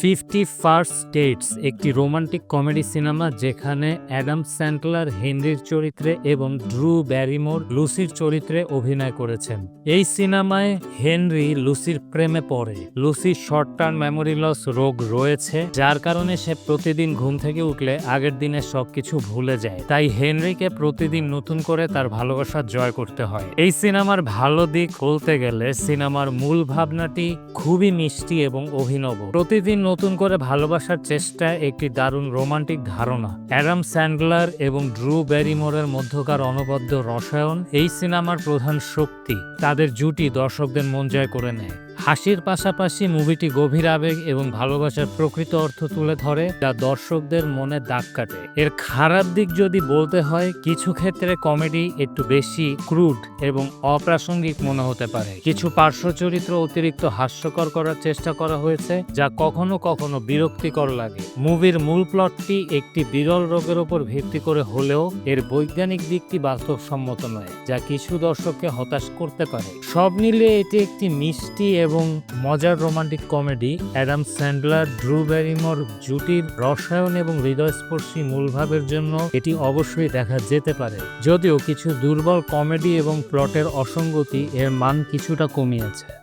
Fifty first states, একটি romantic comedy cinema যেখানে Adam Sandler হেনরির চরিত্রে এবং ড্রু ব্যারিমোর, লুসির চরিত্রে অভিনয় করেছেন। এই সিনেমায় হেনরি লুসির প্রেমে পড়ে। লুসির শর্ট টার্ম মেমোরি লস রোগ রয়েছে, যার কারণে সে প্রতিদিন ঘুম থেকে উঠলে আগের দিনের সবকিছু ভুলে যায়। তাই হেনরিকে প্রতিদিন নতুন করে তার ভালোবাসা জয় করতে হয়। এই সিনেমার ভালো দিক বলতে গেলে সিনেমার মূল ভাবনাটি খুবই মিষ্টি এবং অভিনব। প্রতিদিন নতুন করে ভালোবাসার চেষ্টা একটি দারুণ রোমান্টিক ধারণা। অ্যাডাম স্যান্ডলার এবং ড্রু ব্যারিমোরের মধ্যকার অনবদ্য রসায়ন এই সিনেমার প্রধান শক্তি। তাদের জুটি দর্শকদের মন জয় করে নেয়। হাসির পাশাপাশি মুভিটি গভীর আবেগ এবং ভালোবাসার প্রকৃত অর্থ তুলে ধরে, যা দর্শকদের মনে দাগ কাটে। এর খারাপ দিক যদি বলতে হয়, কিছু ক্ষেত্রে কমেডি একটু বেশি ক্রুড এবং অপ্রাসঙ্গিক মনে হতে পারে। কিছু পার্শ্ব চরিত্র অতিরিক্ত হাস্যকর করার চেষ্টা করা হয়েছে, যা কখনো কখনো বিরক্তিকর লাগে। মুভির মূল প্লটটি একটি বিরল রোগের উপর ভিত্তি করে হলেও, এর বৈজ্ঞানিক দিকটি বাস্তবসম্মত নয়, যা কিছু দর্শককে হতাশ করতে পারে। সব মিলিয়ে এটি একটি মিষ্টি এবং মজার romantic comedy Adam Sandler, Drew Barrymore জুটির রসায়ন এবং হৃদয়স্পর্শী মূলভাবের জন্য এটি অবশ্যই দেখা যেতে পারে। যদিও কিছু দুর্বল কমেডি এবং প্লটের অসঙ্গতি এর মান কিছুটা কমিয়েছে।